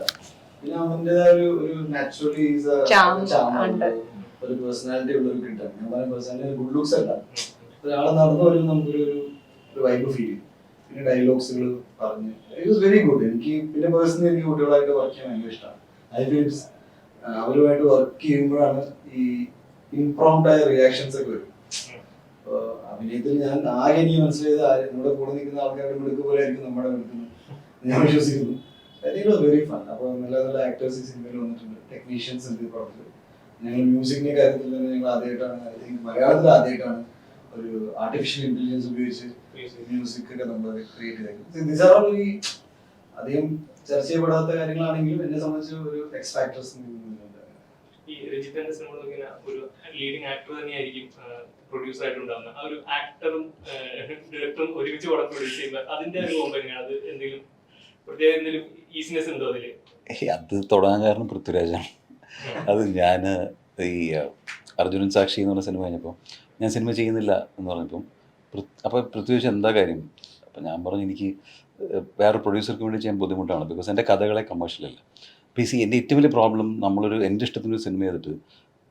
പിന്നെ അവന്റെതായ ഒരു നാച്ചുറലി ചാം ഉണ്ട്. ഒരു പേഴ്സണാലിറ്റി ഉള്ളൊരു കിട്ടാൻ ഞാൻ പറഞ്ഞ പേഴ്സണാലിറ്റി ഗുഡ് ലുക്സ് അല്ല. ഒരാളെ നടന്നു വരുമ്പോൾ നമുക്കൊരു ഒരു വൈബ് ഫീൽ ചെയ്യും. പിന്നെ ഡയലോഗ്സുകൾ പറഞ്ഞ്. ഇറ്റ് വാസ് വെരി ഗുഡ് എനിക്ക് പിന്നെ പേഴ്സണലി എനിക്ക് കുട്ടികളായിട്ട് വർക്ക് ചെയ്യാൻ ഭയങ്കര ഇഷ്ടമാണ് ഐ ഫീൽസ് അവരുമായിട്ട് വർക്ക് ചെയ്യുമ്പോഴാണ് ഈ ഇംപ്രോംഡ് ആയ റിയാക്ഷൻസ് ഒക്കെ വരും. അഭിനയത്തിൽ ഞാൻ ആകെ എനിക്ക് മനസ്സിലായത് നമ്മുടെ കൂടെ നിൽക്കുന്ന ആൾക്കാരുടെ മിടുക്ക് പോലെ ആയിരിക്കും നമ്മുടെ മിടുക്കുന്നത് ഞാൻ വിശ്വസിക്കുന്നു. വെരി ഫൺ അപ്പോൾ നല്ല നല്ല ആക്ടേഴ്സ് ഈ സിനിമയിൽ വന്നിട്ടുണ്ട്. ടെക്നീഷ്യൻസ് ഉണ്ട് പടത്തിൽ ഞങ്ങൾ മ്യൂസിക്കിന്റെ കാര്യത്തിൽ തന്നെ ഞങ്ങൾ ആദ്യമായിട്ടാണ് ഐ തിങ്ക് മലയാളത്തിൽ ആദ്യമായിട്ടാണ് ഒരു ആർട്ടിഫിഷ്യൽ ഇന്റലിജൻസ് ഉപയോഗിച്ച് മ്യൂസിക് ഒക്കെ നമ്മൾ ക്രിയേറ്റ് ചെയ്തേക്കുന്നത് ദിസ് ആർ ഓൾ ഈ അധികം ചർച്ച ചെയ്യപ്പെടാത്ത കാര്യങ്ങളാണെങ്കിലും എന്നെ സംബന്ധിച്ച് ഒരു എക്സ് ഫാക്ടേഴ്സ് ഈ രജിത്തിന്റെ ഒരു ലീഡിംഗ് ആക്ടർ തന്നെയായിരിക്കും പ്രൊഡ്യൂസർ ആയിട്ടുണ്ടാവുന്നത് ആ ഒരു ആക്ടറും ഡയറക്ടറും ഒരുമിച്ച് പടം പ്രൊഡ്യൂസ് ചെയ്യുമ്പോൾ അതിന്റെ ഒരു കോമ്പോ അത് എന്തെങ്കിലും പ്രത്യേക എന്തെങ്കിലും ഈസിനെസ് ഉണ്ടോ അതിൽ? അത് തുടങ്ങാൻ കാരണം പൃഥ്വിരാജാണ്. അത് ഞാൻ ഈ അർജുനൻ സാക്ഷി എന്ന് പറഞ്ഞ സിനിമ കഴിഞ്ഞപ്പോൾ ഞാൻ സിനിമ ചെയ്യുന്നില്ല എന്ന് പറഞ്ഞപ്പം അപ്പോൾ പൃഥ്വിരാജ് എന്താ കാര്യം? അപ്പം ഞാൻ പറഞ്ഞു എനിക്ക് വേറെ പ്രൊഡ്യൂസർക്ക് വേണ്ടി ചെയ്യാൻ ബുദ്ധിമുട്ടാണ്. ബിക്കോസ് എന്റെ കഥകളെ കമേഴ്ഷ്യലല്ല അപ്പോൾ സി എന്റെ ഏറ്റവും വലിയ പ്രോബ്ലം നമ്മളൊരു എന്റെ ഇഷ്ടത്തിനൊരു സിനിമ ചെയ്തിട്ട്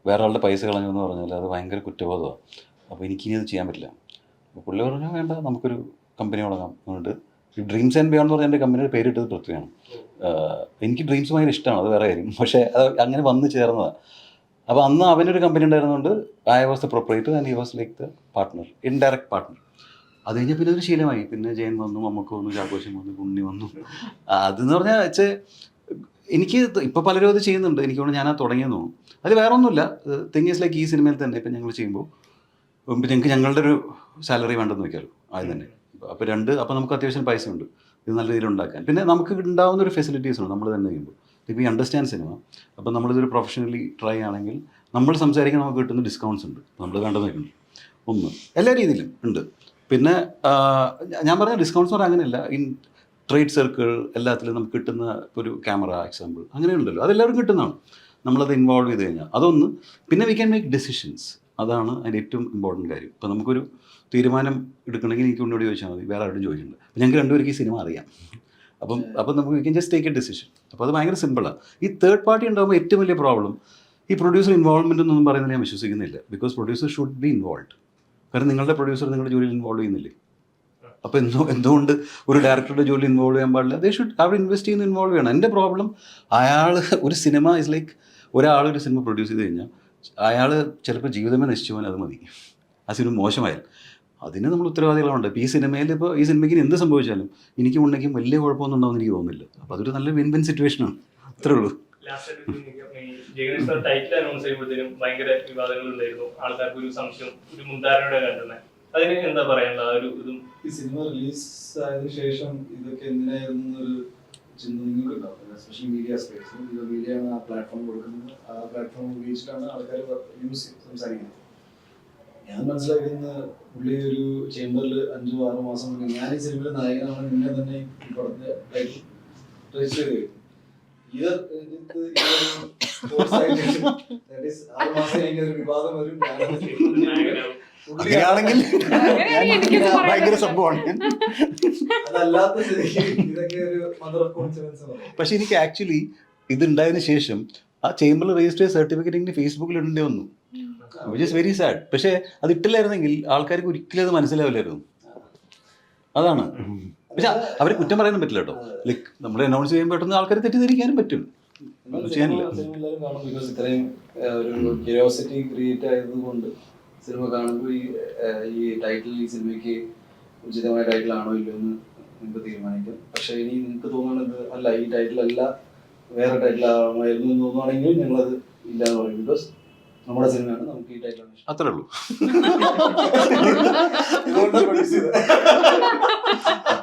വേറെ ആളുടെ പൈസ കളഞ്ഞു എന്ന് പറഞ്ഞാൽ അത് ഭയങ്കര കുറ്റബോധമാണ് അപ്പോൾ എനിക്കിനി അത് ചെയ്യാൻ പറ്റില്ല. അപ്പോൾ പുള്ളി പറഞ്ഞു വേണ്ട നമുക്കൊരു കമ്പനി തുടങ്ങാം എന്നിട്ട് ഡ്രീംസ് ആൻഡ് ബിയോണ്ട് എന്ന് പറഞ്ഞ എന്റെ കമ്പനിയുടെ പേരിട്ടത് പൃഥ്വിയാണ്. എനിക്ക് ഡ്രീംസ് ഭയങ്കര ഇഷ്ടമാണ് അത് വേറെ കാര്യം. പക്ഷേ അത് അങ്ങനെ വന്ന് ചേർന്നതാണ് അപ്പോൾ അന്ന് അവനൊരു company ഉണ്ടായിരുന്നതുകൊണ്ട് I was the proprietor and he was like the partner indirect partner അത് കഴിഞ്ഞാൽ പിന്നെ ഒരു ശീലമായി. പിന്നെ ജയൻ വന്നു മമ്മക്ക് വന്നു ചാക്കോശൻ വന്നു കുണ്ണി വന്നു. അതെന്ന് പറഞ്ഞാൽ വെച്ച് എനിക്ക് ഇപ്പോൾ പലരും അത് ചെയ്യുന്നുണ്ട്. എനിക്ക് തോന്നുന്നു ഞാൻ ആ തുടങ്ങിയെന്ന് തോന്നുന്നു. അത് വേറെ ഒന്നുമില്ല. തിങ് ഈസ് ലൈക്ക് ഈ സിനിമയിൽ തന്നെ ഇപ്പം ഞങ്ങൾ ചെയ്യുമ്പോൾ ഞങ്ങൾക്ക് ഞങ്ങളുടെ ഒരു സാലറി വേണ്ടെന്ന് വെക്കാമല്ലോ ആദ്യം തന്നെ. അപ്പോൾ രണ്ട് അപ്പോൾ നമുക്ക് അത്യാവശ്യം പൈസ ഉണ്ട് ഇത് നല്ല രീതിയിൽ ഉണ്ടാക്കാൻ. പിന്നെ നമുക്ക് ഉണ്ടാവുന്ന ഒരു ഫെസിലിറ്റീസ് ഉണ്ട് നമ്മൾ തന്നെ ചെയ്യുമ്പോൾ. ഇപ്പോൾ ഈ അണ്ടർസ്റ്റാൻഡ് സിനിമ അപ്പോൾ നമ്മളിതൊരു പ്രൊഫഷണലി ട്രൈ ആണെങ്കിൽ നമ്മൾ സംസാരിക്കാൻ നമുക്ക് കിട്ടുന്ന ഡിസ്കൗണ്ട്സ് ഉണ്ട്. നമ്മൾ കണ്ടു നിൽക്കുന്നു ഒന്ന് എല്ലാ രീതിയിലും ഉണ്ട്. പിന്നെ ഞാൻ പറഞ്ഞ ഡിസ്കൗണ്ട്സ് പറഞ്ഞാൽ അങ്ങനെയല്ല. ഇൻ ട്രേഡ് സർക്കിൾ എല്ലാത്തിലും നമുക്ക് കിട്ടുന്ന ഒരു ക്യാമറ എക്സാമ്പിൾ അങ്ങനെയുണ്ടല്ലോ അതെല്ലാവരും കിട്ടുന്നതാണ്. നമ്മളത് ഇൻവോൾവ് ചെയ്ത് കഴിഞ്ഞാൽ. അതൊന്ന് പിന്നെ വി ക്യാൻ മേക്ക് ഡെസിഷൻസ് അതാണ് അതിന്റെ ഏറ്റവും ഇമ്പോർട്ടന്റ് കാര്യം. ഇപ്പോൾ നമുക്കൊരു തീരുമാനം എടുക്കണമെങ്കിൽ എനിക്ക് ഒന്നുകൂടി ചോദിച്ചാൽ മതി. വേറെ ആരോടും ചോദിച്ചിട്ടുണ്ട് അപ്പോൾ ഞങ്ങൾക്ക് രണ്ടുപേർക്ക് ഈ സിനിമ അറിയാം. അപ്പം അപ്പം നമുക്ക് we can just take a decision അപ്പോൾ അത് ഭയങ്കര സിമ്പിളാണ് ഈ തേർഡ് പാർട്ടി ഉണ്ടാകുമ്പോൾ ഏറ്റവും വലിയ പ്രോബ്ലം ഈ പ്രൊഡ്യൂസർ ഇൻവോൾവ്മെന്റ് എന്നൊന്നും പറയുന്നത് ഞാൻ വിശ്വസിക്കുന്നില്ല. Because producer should be involve കാരണം നിങ്ങളുടെ പ്രൊഡ്യൂസർ നിങ്ങളുടെ ജോലിയിൽ ഇൻവോൾവ് ചെയ്യുന്നില്ലേ? അപ്പോൾ എന്തോ എന്തുകൊണ്ട് ഒരു ഡയറക്ടറുടെ ജോലി ഇൻവോൾവ് ചെയ്യാൻ പാടില്ല? ദേ ഷുഡ് അവർ ഇൻവെസ്റ്റ് ചെയ്യുന്ന ഇൻവോൾവ് ചെയ്യണം. എന്റെ പ്രോബ്ലം അയാൾ ഒരു സിനിമ ഇസ് ലൈക്ക് ഒരാളൊരു ഒരു സിനിമ പ്രൊഡ്യൂസ് ചെയ്ത് കഴിഞ്ഞാൽ അയാൾ ചിലപ്പോൾ ജീവിതമേ നശിച്ചു പോകാൻ അത് മതി. ആ സിനിമ മോശമായാൽ. അതിന് നമ്മൾ ഉത്തരവാദികളുണ്ട് ഇപ്പോൾ ഈ സിനിമയിൽ ഇപ്പോൾ ഈ സിനിമയ്ക്ക് എന്ത് സംഭവിച്ചാലും എനിക്ക് ഉണ്ടെങ്കിൽ വലിയ കുഴപ്പമൊന്നും ഉണ്ടാവും എനിക്ക് തോന്നുന്നില്ല. അപ്പോൾ അതൊരു നല്ല വിൻ വിൻ സിറ്റുവേഷനാണ് അത്രേ ഉള്ളൂ. ലാസ്റ്റ് ടൈറ്റിൽ അനൗൺസ് ചെയ്യുമ്പോഴത്തേനും ഭയങ്കര വിവാദങ്ങൾ ഉണ്ടായിരുന്നു. ആൾക്കാർക്ക് ഒരു സംശയം ഒരു മുൻധാരണയുടെ കണ്ടുന്നത് അതിന് എന്താ പറയാനുള്ള ആ ഒരു ഇതും ഈ സിനിമ റിലീസ് ആയതിനു ശേഷം ഇതൊക്കെ എന്തിനായിരുന്നു എന്നൊരു ചിന്ത നിങ്ങൾക്കുണ്ടാവും എസ്പെഷ്യലി മീഡിയ സ്പേസ് മീഡിയ ആ പ്ലാറ്റ്ഫോം കൊടുക്കുന്നത്. ആ പ്ലാറ്റ്ഫോം ഉപയോഗിച്ചിട്ടാണ് ആൾക്കാർ ന്യൂസ് സംസാരിക്കുന്നത്. ഞാൻ മനസ്സിലാക്കുന്ന പുള്ളി ഒരു ചേംബറിൽ അഞ്ചോ ആറോ മാസം മുന്നേ ഞാൻ ഈ സിനിമയിൽ നായകനാണ്. നിന്നെ തന്നെ ഈ പടത്തെ രജിസ്റ്റർ ചെയ്ത്. ആറ് മാസം കഴിഞ്ഞ ഒരു വിവാദം വരും. അങ്ങനെയാണെങ്കിൽ ഭയങ്കര. സംഭവമാണ്. പക്ഷെ എനിക്ക് ആക്ച്വലി ഇതുണ്ടായതിനു ശേഷം ആ ചേംബറിൽ രജിസ്റ്റർ സർട്ടിഫിക്കറ്റ് എനിക്ക് ഫേസ്ബുക്കിൽ ഇടേണ്ടി വന്നു. വിച്ച് ഇസ് വെരി സാഡ് പക്ഷേ അത് ഇട്ടില്ലായിരുന്നെങ്കിൽ ആൾക്കാർക്ക് ഒരിക്കലും അത് മനസ്സിലാവില്ലായിരുന്നു. അതാണ്. പക്ഷെ അവരെ കുറ്റം പറയാനും പറ്റില്ല കേട്ടോ. ലൈക്ക് നമ്മൾ അനൗൺസ് ചെയ്യാൻ പെട്ടെന്ന് ആൾക്കാർ തെറ്റിദ്ധരിക്കാനും പറ്റും. ചെയ്യാനില്ല. ഇത്രയും ഒരു ക്യൂരിയോസിറ്റി ക്രിയേറ്റ് ആയതുകൊണ്ട് സിനിമ കാണുമ്പോൾ ഈ ഈ ടൈറ്റിൽ ഈ സിനിമയ്ക്ക് ഉചിതമായ ടൈറ്റിൽ ആണോ ഇല്ലയോ എന്ന് നിങ്ങൾക്ക് തീരുമാനിക്കാം. പക്ഷേ ഇനി നിങ്ങൾക്ക് തോന്നുന്നത് അല്ല ഈ ടൈറ്റിൽ അല്ല വേറെ ടൈറ്റിൽ ആവാമായിരുന്നു എന്ന് തോന്നുവാണെങ്കിൽ ഞങ്ങളത് ഇല്ല എന്ന് പറയും. ബിക്കോസ് നമ്മുടെ സിനിമയാണ് നമുക്ക് ഈ ടൈറ്റിലാണ് ഇഷ്ടം. അത്രേ ഉള്ളൂ.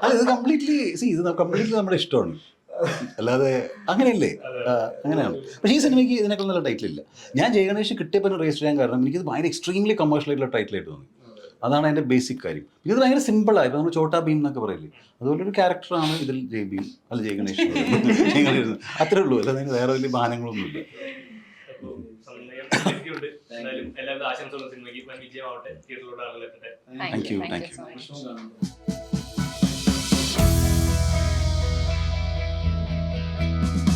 അല്ല ഇത് കംപ്ലീറ്റ്ലി സി ഇത് കംപ്ലീറ്റ്ലി നമ്മുടെ ഇഷ്ടമാണ്. അല്ലാതെ അങ്ങനെയല്ലേ? അങ്ങനെയാണ്. പക്ഷേ ഈ സിനിമയ്ക്ക് ഇതിനേക്കാൾ നല്ല ടൈറ്റിൽ ഇല്ല. ഞാൻ ജയഗണേഷ് കിട്ടിയപ്പോൾ രജിസ്റ്റർ ചെയ്യാൻ കാരണം എനിക്കിത് ഭയങ്കര എക്സ്ട്രീംലി കമേഴ്ഷ്യൽ ആയിട്ടുള്ള ടൈറ്റിലായിട്ട് തോന്നി. അതാണ് അതിന്റെ ബേസിക് കാര്യം. ഇത് ഭയങ്കര സിമ്പിളാണ് ഇപ്പോൾ നമ്മൾ ചോട്ടാ ഭീം എന്നൊക്കെ പറയില്ലേ? അതുപോലെ ഒരു ക്യാരക്ടറാണ് ഇതിൽ ജയ് ഭീം അല്ല ജയ ഗണേഷ് അത്രേ ഉള്ളൂ. അല്ലാതെ അതിന് വേറെ വലിയ ബാനങ്ങളൊന്നുമില്ല ഇല്ല. എല്ലാവിധ ആശംസകളും സിനിമയ്ക്ക്. വിജയമാവട്ടെ. തിയേറ്ററിലൂടെ ആളുകൾ thank you you, Thank you